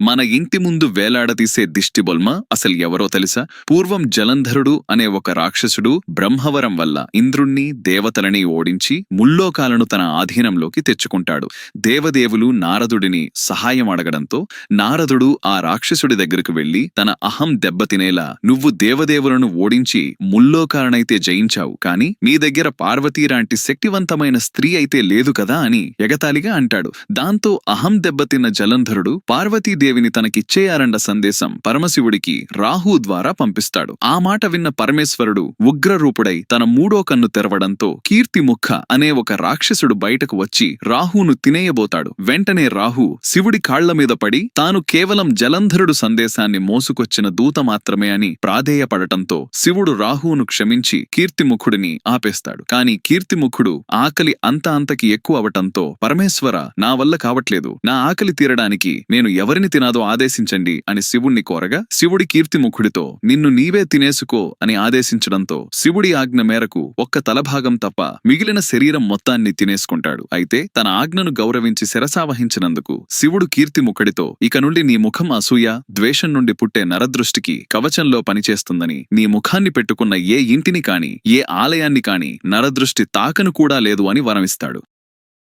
మన ఇంటి ముందు వేలాడదీసే దిష్టిబొల్మ అసలు ఎవరో తెలుసా? పూర్వం జలంధరుడు అనే ఒక రాక్షసుడు బ్రహ్మవరం వల్ల ఇంద్రుణ్ణి దేవతలని ఓడించి ముల్లోకాలను తన ఆధీనంలోకి తెచ్చుకుంటాడు. దేవదేవులు నారదుడిని సహాయం అడగడంతో నారదుడు ఆ రాక్షసుడి దగ్గరకు వెళ్ళి తన అహం దెబ్బతినేలా నువ్వు దేవదేవులను ఓడించి ముల్లోకాలనైతే జయించావు. కాని మీ దగ్గర పార్వతీరాంటి శక్తివంతమైన స్త్రీ అయితే లేదు కదా అని ఎగతాళిగా అంటాడు. దాంతో అహం దెబ్బతిన్న జలంధరుడు పార్వతీదేవిని తనకిచ్చేయారన్న సందేశం పరమశివుడికి రాహు ద్వారా పంపిస్తాడు. ఆ మాట విన్న పరమేశ్వరుడు ఉగ్రరూపుడై తన మూడో కన్ను తెరవడంతో కీర్తిముఖ అనే ఒక రాక్షసుడు బయటకు వచ్చి రాహును తినేయబోతాడు. వెంటనే రాహు శివుడి కాళ్ళ మీద పడి తాను కేవలం జలంధరుడు సందేశాన్ని మోసుకొచ్చిన దూత మాత్రమే అని ప్రాధేయపడటంతో శివుడు రాహువును క్షమించి కీర్తిముఖుడిని ఆపేస్తాడు. కాని కీర్తిముఖుడు ఆకలి అంత అంతకి ఎక్కువ అవటంతో పరమేశ్వర నా వల్ల కావట్లేదు. నా ఆకలి తీరడానికి నేను ఎవరిని నాదో ఆదేశించండి అని శివుణ్ణి కోరగా శివుడి కీర్తిముఖుడితో నిన్ను నీవే తినేసుకో అని ఆదేశించడంతో శివుడి ఆజ్ఞ మేరకు ఒక్క తలభాగం తప్ప మిగిలిన శరీరం మొత్తాన్ని తినేసుకుంటాడు. అయితే తన ఆజ్ఞను గౌరవించి శిరసావహించినందుకు శివుడు కీర్తిముఖుడితో ఇక నుండి నీ ముఖం అసూయ ద్వేషం నుండి పుట్టే నరదృష్టికి కవచంలో పనిచేస్తుందని నీ ముఖాన్ని పెట్టుకున్న ఏ ఇంటిని కాని ఏ ఆలయాన్ని కాని నరదృష్టి తాకను కూడా లేదు అని వరమిస్తాడు.